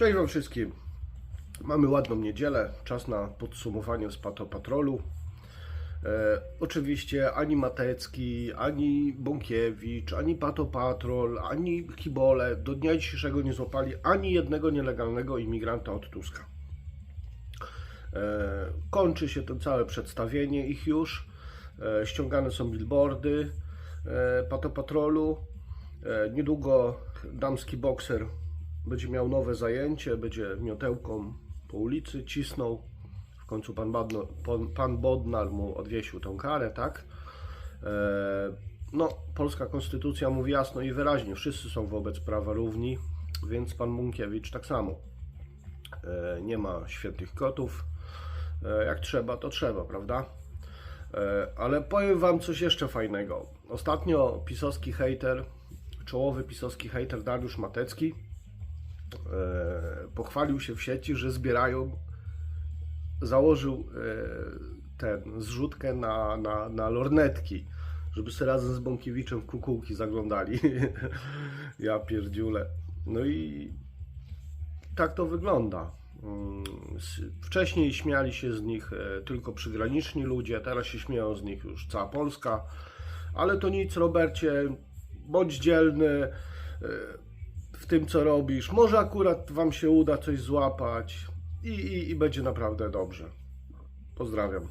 Cześć Wam wszystkim. Mamy ładną niedzielę, czas na podsumowanie z Pato Patrolu. E, oczywiście ani Matecki, ani Bąkiewicz, ani Pato Patrol, ani Kibole do dnia dzisiejszego nie złapali ani jednego nielegalnego imigranta od Tuska. E, kończy się to całe przedstawienie ich już. E, ściągane są billboardy e. E, niedługo damski bokser będzie miał nowe zajęcie, będzie miotełką po ulicy cisnął. W końcu pan, Badno, pan, Bodnar mu odwiesił tą karę, tak? E, no, polska konstytucja mówi jasno i wyraźnie, wszyscy są wobec prawa równi, więc pan Munkiewicz tak samo. E, nie ma świętych kotów. E, jak trzeba, to trzeba, prawda? Ale powiem Wam coś jeszcze fajnego. Ostatnio pisowski hejter, czołowy pisowski hejter Dariusz Matecki pochwalił się w sieci, że zbierają, założył e, ten zrzutkę na, na, na lornetki, żeby sobie razem z Bąkiewiczem w kukułki zaglądali. ja pierdziule. No i tak to wygląda. Mm, Wcześniej śmiali się z nich e, tylko przygraniczni ludzie, teraz się śmieją z nich już cała Polska. Ale to nic, Robercie, bądź dzielny e, tym, co robisz. Może akurat Wam się uda coś złapać i, i, i będzie naprawdę dobrze. Pozdrawiam.